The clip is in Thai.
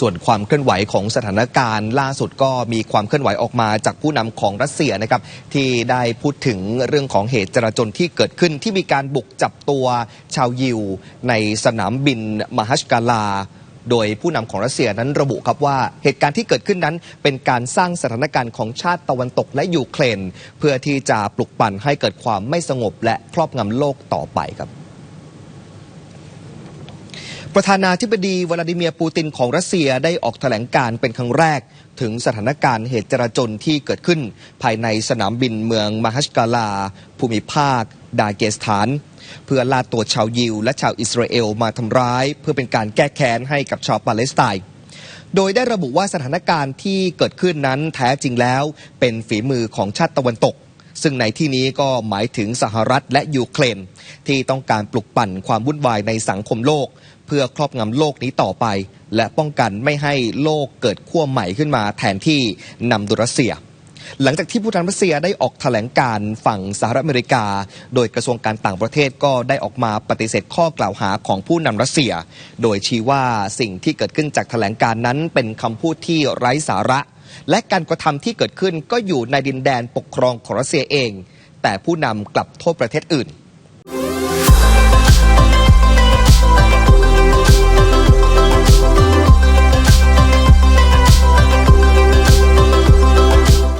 ส่วนความเคลื่อนไหวของสถานการณ์ ล่าสุดก็มีความเคลื่อนไหวออกมาจากผู้นำของรัสเซียนะครับที่ได้พูดถึงเรื่องของเหตุจราจนที่เกิดขึ้นที่มีการบุกจับตัวชาวยิว ในสนามบินมหัชกาลาโดยผู้นำของรัสเซียนั้นระบุครับว่าเหตุการณ์ที่เกิดขึ้นนั้น เป็นการสร้างสถานการณ์ของชาติตะวันตกและยูเครน เพื่อที่จะปลุกปั่นให้เกิดความไม่สงบและครอบงำโลกต่อไปครับ ประธานาธิบดีวลาดิเมียร์ปูตินของรัสเซียได้ออกแถลงการเป็นครั้งแรก ถึงสถานการณ์เหตุจราจนที่เกิดขึ้น ภายในสนามบินเมืองมหัชกาลา ภูมิภาค ดาเกสถาน เพื่อล่าตัวชาวยิวและชาวอิสราเอลมาทำร้าย เพื่อเป็นการแก้แค้นให้กับชาวปาเลสไตน์โดยได้ระบุว่าสถานการณ์ที่เกิดขึ้นนั้นแท้จริงแล้ว เป็นฝีมือของชาติตะวันตก ซึ่งในที่นี้ก็หมายถึงสหรัฐและยูเครนที่ต้องการปลุกปั่นความวุ่นวายในสังคมโลก เพื่อครอบงำโลกนี้ต่อไป และป้องกันไม่ให้โลกเกิดขั้วใหม่ขึ้นมา แทนที่นำโดยรัสเซีย หลังจากที่ผู้นำรัสเซียได้ออกแถลงการฝั่งสหรัฐอเมริกา โดยกระทรวงการต่างประเทศก็ได้ออกมาปฏิเสธข้อกล่าวหาของผู้นำรัสเซีย โดยชี้ว่าสิ่งที่เกิดขึ้นจากแถลงการนั้นเป็นคำพูดที่ไร้สาระ และการกระทำที่เกิดขึ้นก็อยู่ในดินแดนปกครองของรัสเซียเอง แต่ผู้นำกลับโทษประเทศอื่น